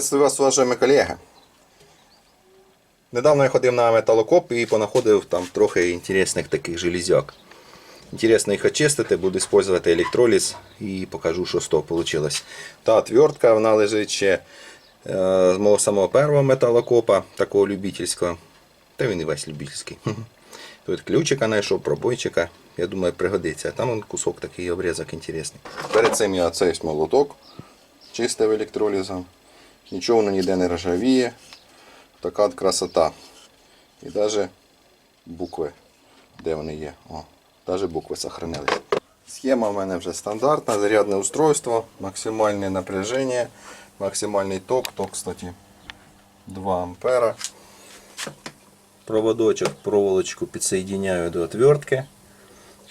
Приветствую вас, уважаемые колеги. Недавно я ходив на металокоп і понаходив там трохи інтересних таких железяк. Інтересно їх очистити, буду використовувати електроліз і покажу, що з того вийшло. Та отвертка, вона лежить ще е, з мого самого першого металокопа, такого любительського. Та він і весь любительський. Тут ключика знайшов, пробойчика. Я думаю, пригодиться. Там он кусок такий обрізок інтересний. Перед цим я цей молоток чистив електролізом. Нічого воно ніде не ржавіє. Така от красота. І навіть букви, де вони є. О, навіть букви сохранились. Схема в мене вже стандартна, зарядне устройство, максимальне напряження, максимальний ток. Ток, кстати, 2 ампера. Проводочок, проволочку підсоединяю до отвертки.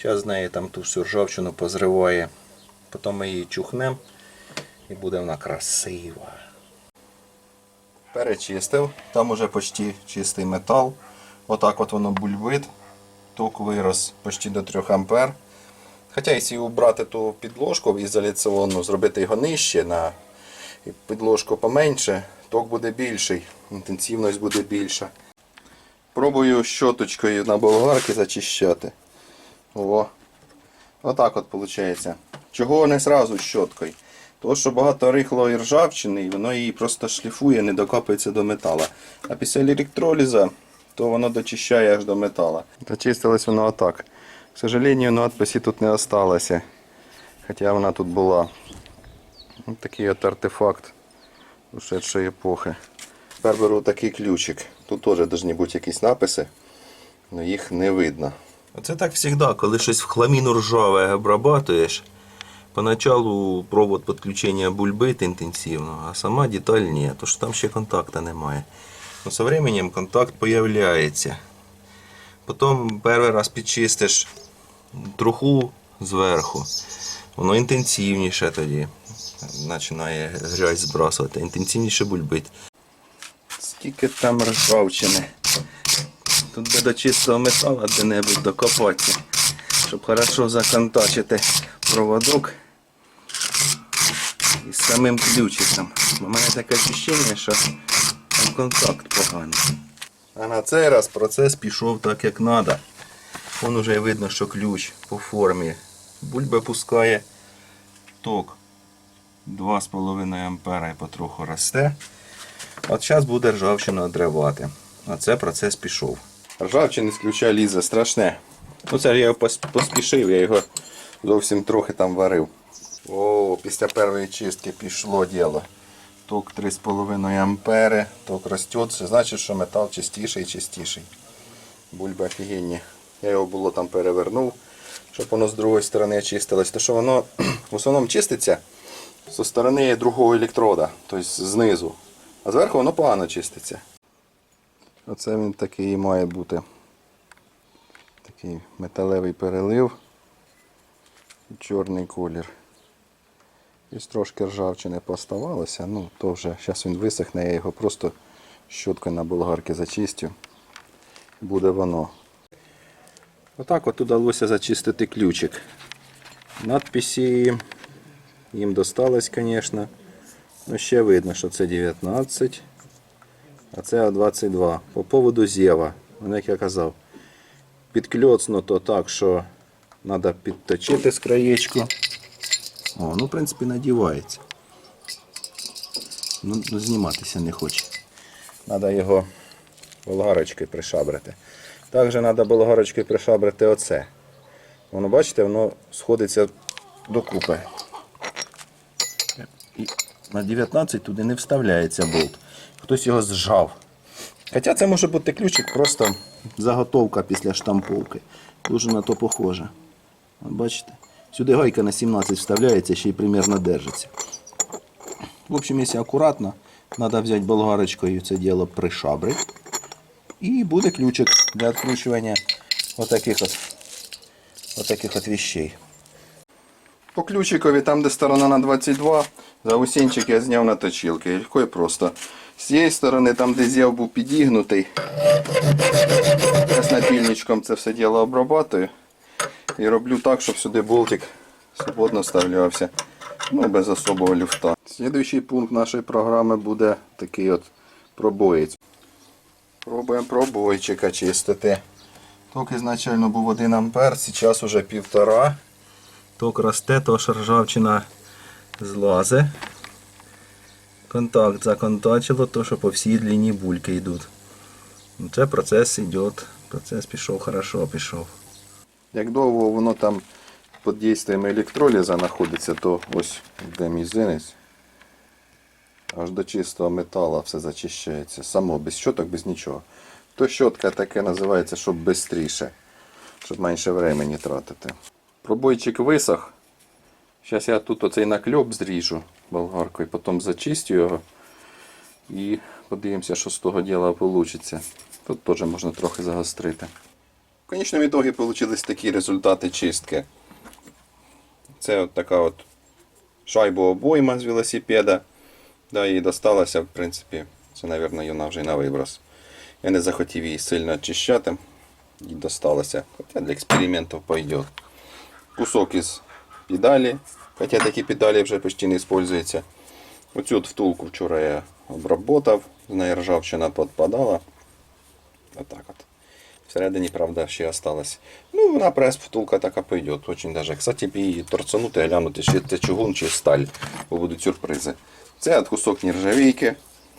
Зараз з неї там ту всю ржавчину позриває. Потім ми її чухнемо і буде вона красива. Перечистив, там уже почти чистий метал. Отак от воно бульбит. Ток вирос почти до 3 ампер. Хоча, якщо убрати ту підложку ізоляційну, зробити його нижче на підложку поменше, ток буде більший, інтенсивність буде більша. Пробую щоточкою на болгарки зачищати. О. Отак от виходить. Чого не сразу щоткою? Тому що багато рихлої ржавчини, і воно її просто шліфує, не докопується до метала. А після електроліза, то воно дочищає аж до метала. Дочистилось воно отак. К сожалению, надписі тут не осталося. Хоча вона тут була. Ось такий от артефакт ушедшої епохи. Тепер беру такий ключик. Тут теж повинні бути якісь написи, але їх не видно. Оце так завжди, коли щось в хламіну ржаве обрабатуєш. Поначалу провод підключення бульбит інтенсивно, а сама деталь ні, тому що там ще контакту немає. Но со временем контакт появляється. Потім перший раз підчистиш труху зверху, воно інтенсивніше тоді починає грязь збрасувати, інтенсивніше бульбить. Скільки там ржавчини. Тут би до чистого металу де-небудь докопатися, щоб хорошо законтачити проводок із самим ключиком. У мене таке відчуття, що там контакт поганий. А на цей раз процес пішов так, як треба. Вон уже видно, що ключ по формі. Бульба пускає ток 2,5 ампера і потроху росте. От зараз буде ржавчину одривати. А це процес пішов. Ржавчини з ключа лізе страшне. Ну це я його поспішив, я його зовсім трохи там варив. О, після першої чистки пішло діло. Ток 3,5 ампери, ток росте, це значить, що метал чистіший і чистіший. Бульби офігенні. Я його було там перевернув, щоб воно з другої сторони очистилось. То що воно в основному чиститься зі сторони другого електрода, тобто знизу. А зверху воно погано чиститься. Оце він такий і має бути. Такий металевий перелив і чорний колір. І трошки ржавчини поставалося, ну то вже зараз він висохне, я його просто щоткою на болгарки зачистю. Буде воно. Отак от удалося зачистити ключик. Надписи їм досталось, звісно. Ну, ще видно, що це 19, а це 22. По поводу зєва, як я казав, підкльоцнуто так, що треба підточити з краєчку. О, ну, в принципі, надівається. Ну, ну зніматися не хоче. Треба його болгарочкою пришабрити. Також треба болгарочкою пришабрити оце. Воно, бачите, воно сходиться докупи. І на 19 туди не вставляється болт. Хтось його зжав. Хоча це може бути ключик, просто заготовка після штамповки. Дуже на то похоже. От бачите? Сюди гайка на 17 вставляється, ще й примерно держиться. В общем, якщо акуратно, треба взяти болгарочкою це діло пришабрити. І буде ключик для відкручування отаких от, отаких от вещей. По ключикові, там де сторона на 22, заусінчик я зняв на точилки. Легко і просто. З цієї сторони, там де зєв був підігнутий, я з напільничком це все діло обрабатую. І роблю так, щоб сюди болтик свободно вставлявся. Ну, без особого люфта. Слідуючий пункт нашої програми буде такий от пробоєць. Пробуємо пробойчика чистити. Ток ізначально був 1 ампер, зараз уже півтора. Ток росте, тож ржавчина злазе. Контакт законтачило, то що по всій длині бульки йдуть. Ну, Це процес йде. Процес пішов хорошо, пішов. Як довго воно там під дійством електроліза знаходиться, то ось де мізинець. Аж до чистого металу все зачищається. Само, без щоток, без нічого. То щотка таке називається, щоб швидше, щоб менше времени тратити. Пробойчик висох. Зараз я тут оцей накльоп зріжу болгаркою, потім зачистю його і подивимося, що з того діла вийде. Тут теж можна трохи загострити. В конечному ітогі вийшли такі результати чистки. Це от така от шайба обойма з велосипеда. Да, їй досталося, в принципі, це, мабуть, вона вже й на виброс. Я не захотів її сильно очищати. Їй досталося. Хоча для експериментів пойде. Кусок із педалі. Хоча такі педалі вже почти не використовуються. Оцю от втулку вчора я обработав, з неї ржавчина підпадала. Отак от. Всередині, правда, ще осталось. Ну, вона прес втулка така пойде. Очень даже. Кстати, б її торцанути, глянути, чи це чугун, чи сталь, бо будуть сюрпризи. Це от кусок нержавійки.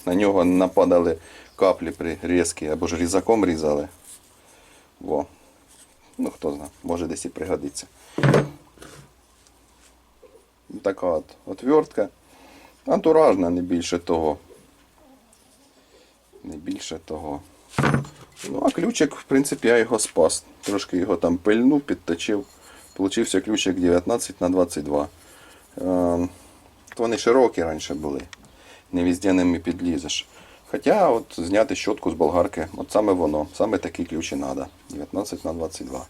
На нього нападали каплі при різці, або ж різаком різали. Во. Ну, хто знає, може десь і пригодиться. Така от отвертка. Антуражна, не більше того. Не більше того. Ну, а ключик, в принципі, я його спас. Трошки його там пильнув, підточив. Получився ключик 19 на 22. Е, то вони широкі раніше були. Не везде ними підлізеш. Хоча от зняти щотку з болгарки, от саме воно, саме такі ключі треба. 19 на 22.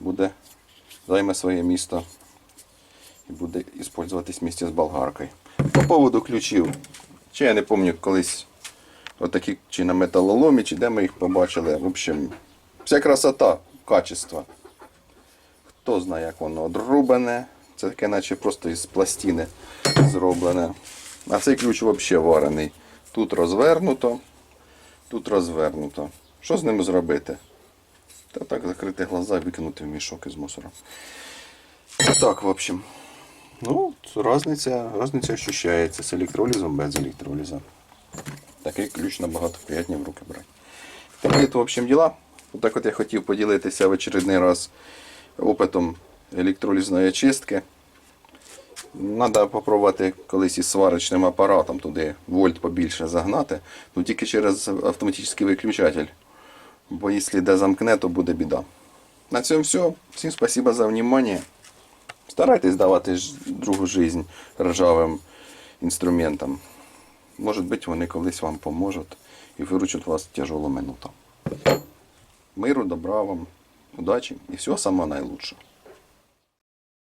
Буде, займе своє місто і буде використовуватись місце з болгаркою. По поводу ключів. Чи я не пам'ятаю колись отакі чи на металоломі, чи де ми їх побачили. В общем, вся красота, качество. Хто знає, як воно одрубане. Це таке, наче просто із пластини зроблене. А цей ключ взагалі варений. Тут розвернуто, тут розвернуто. Що з ними зробити? Та так закрити глаза викинути в мішок із мусором. Так, в общем. Ну, різниця, різниця ощущається з електролізом без електроліза. Такий ключ набагато приємніше в руки брати. Такі то, в общем, діла. Отак от я хотів поділитися в очередний раз опитом електролізної очистки. Треба спробувати колись із сварочним апаратом туди вольт побільше загнати. Ну тільки через автоматичний виключатель. Бо якщо де замкне, то буде біда. На цьому все. Всім спасибо за внимание. Старайтесь давати другу жизнь ржавим інструментам. Може бути, вони колись вам поможуть і виручать вас тяжолу минуту. Миру, добра вам, удачі і всього самого найкращого.